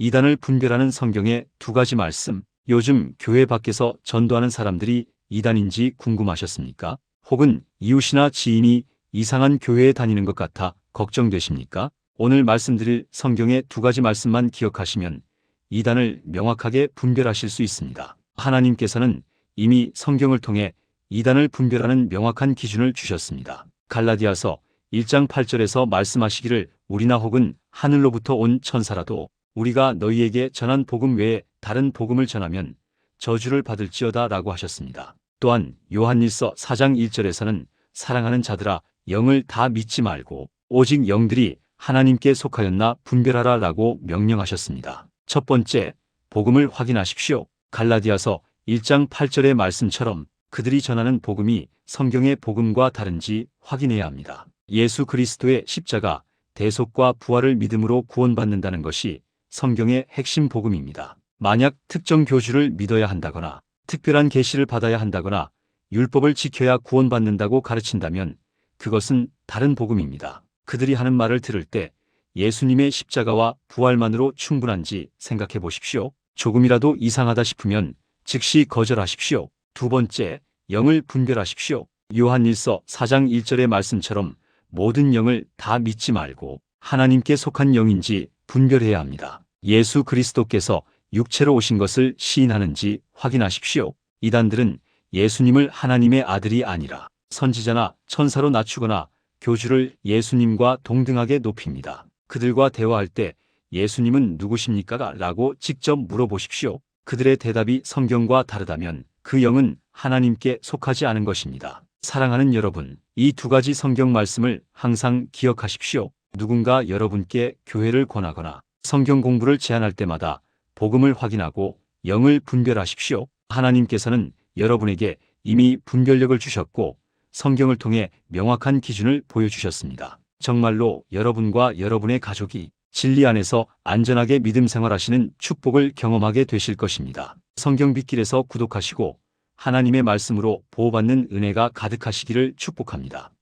이단을 분별하는 성경의 두 가지 말씀. 요즘 교회 밖에서 전도하는 사람들이 이단인지 궁금하셨습니까? 혹은 이웃이나 지인이 이상한 교회에 다니는 것 같아 걱정되십니까? 오늘 말씀드릴 성경의 두 가지 말씀만 기억하시면 이단을 명확하게 분별하실 수 있습니다. 하나님께서는 이미 성경을 통해 이단을 분별하는 명확한 기준을 주셨습니다. 갈라디아서 1장 8절에서 말씀하시기를 우리나 혹은 하늘로부터 온 천사라도 우리가 너희에게 전한 복음 외에 다른 복음을 전하면 저주를 받을지어다 라고 하셨습니다. 또한 요한일서 4장 1절에서는 사랑하는 자들아 영을 다 믿지 말고 오직 영들이 하나님께 속하였나 분별하라 라고 명령하셨습니다. 첫 번째, 복음을 확인하십시오. 갈라디아서 1장 8절의 말씀처럼 그들이 전하는 복음이 성경의 복음과 다른지 확인해야 합니다. 예수 그리스도의 십자가, 대속과 부활을 믿음으로 구원받는다는 것이 성경의 핵심 복음입니다. 만약 특정 교주를 믿어야 한다거나 특별한 계시를 받아야 한다거나 율법을 지켜야 구원받는다고 가르친다면 그것은 다른 복음입니다. 그들이 하는 말을 들을 때 예수님의 십자가와 부활만으로 충분한지 생각해 보십시오. 조금이라도 이상하다 싶으면 즉시 거절하십시오. 두 번째, 영을 분별하십시오. 요한일서 4장 1절의 말씀처럼 모든 영을 다 믿지 말고 하나님께 속한 영인지 분별해야 합니다. 예수 그리스도께서 육체로 오신 것을 시인하는지 확인하십시오. 이단들은 예수님을 하나님의 아들이 아니라 선지자나 천사로 낮추거나 교주를 예수님과 동등하게 높입니다. 그들과 대화할 때 예수님은 누구십니까? 라고 직접 물어보십시오. 그들의 대답이 성경과 다르다면 그 영은 하나님께 속하지 않은 것입니다. 사랑하는 여러분, 이 두 가지 성경 말씀을 항상 기억하십시오. 누군가 여러분께 교회를 권하거나 성경 공부를 제안할 때마다 복음을 확인하고 영을 분별하십시오. 하나님께서는 여러분에게 이미 분별력을 주셨고 성경을 통해 명확한 기준을 보여주셨습니다. 정말로 여러분과 여러분의 가족이 진리 안에서 안전하게 믿음 생활하시는 축복을 경험하게 되실 것입니다. 성경 빗길에서 구독하시고 하나님의 말씀으로 보호받는 은혜가 가득하시기를 축복합니다.